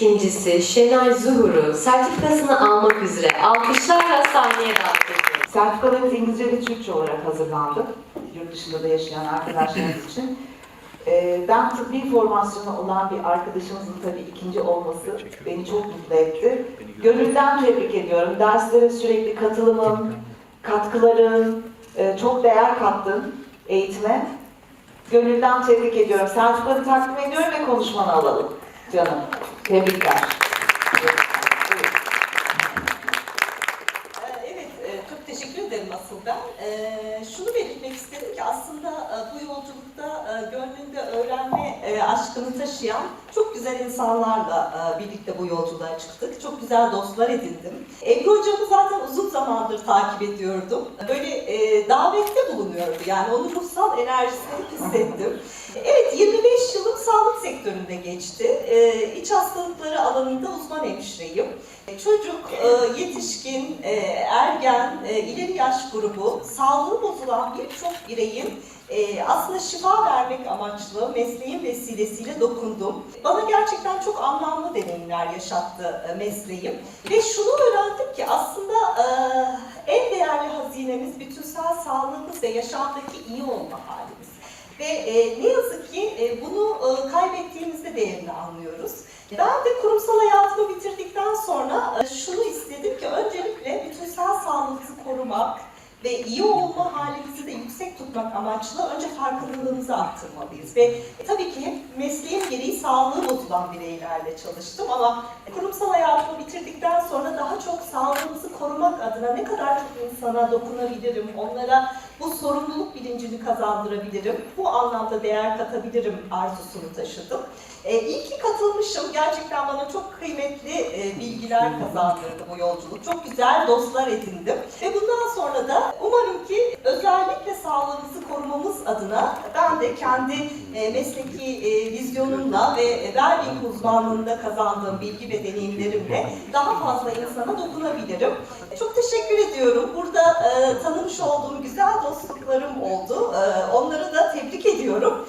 ikincisi Şenay Zuhur'u sertifikasını almak üzere alkışlarla sahneye davet ediyoruz. Sertifikalarımız İngilizce ve Türkçe olarak hazırlandı. Yurt dışında da yaşayan arkadaşlarımız için. Ee, Ben tıbbi formasyonu olan bir arkadaşımızın tabii ikinci olması beni çok mutlu etti. Gönülden tebrik ediyorum. Derslere sürekli katılımın, katkıların, e, çok değer kattın eğitime. Gönülden tebrik ediyorum. Sertifikanı takdim ediyorum ve konuşmanı alalım. Canım. Tebrikler. Evet. Evet, e, çok teşekkür ederim ben. Ee, Şunu belirtmek istedim ki aslında e, bu yolculukta e, gönlünde öğrenme e, aşkını taşıyan çok güzel insanlarla e, birlikte bu yolculuğa çıktık. Çok güzel dostlar edindim. Ebru hocamı zaten uzun zamandır takip ediyordum. Böyle e, davette bulunuyordu yani onun ruhsal enerjisini hissettim. Evet, 25 yılım sağlık sektöründe geçti. Ee, İç hastalıkları alanında uzman hemşireyim. Çocuk, e, yetişkin, e, ergen, e, ileri yaş grubu, sağlığı bozulan birçok bireyin e, aslında şifa vermek amaçlı mesleğin vesilesiyle dokundum. Bana gerçekten çok anlamlı deneyimler yaşattı e, mesleğim. Ve şunu öğrendim ki aslında e, en değerli hazinemiz bütünsel sağlığımız ve yaşamdaki iyi olma halimiz. Ve e, ne yazık ki e, bunu e, kaybettiğimizde değerini anlıyoruz. Ben de kurumsal hayatımı bitirdikten sonra e, şunu istedim ki öncelikle bütünsel sağlığımızı korumak ve iyi olma halimizi de yüksek tutmak amaçlı önce farkındalığımızı arttırmalıyız. Ve tabii ki mesleğim gereği sağlığı bozulan bireylerle çalıştım ama kurumsal hayatımı bitirdikten sonra daha çok sağlığımızı korumak adına ne kadar çok insana dokunabilirim, onlara bu sorumluluk bilincini kazandırabilirim, bu anlamda değer katabilirim arzusunu taşıdım. E, iyi ki katılmışım. Gerçekten bana çok kıymetli e, bilgiler kazandırdı bu yolculuk. Çok güzel dostlar edindim. Ve bundan sonra da umarım ki özellikle sağlığımızı korumamız adına de kendi e, mesleki e, vizyonumla ve Wellbeing uzmanlığında kazandığım bilgi ve deneyimlerimle daha fazla insana dokunabilirim. Çok teşekkür ediyorum. Burada e, tanımış olduğum güzel dostluklarım oldu. E, onları da tebrik ediyorum.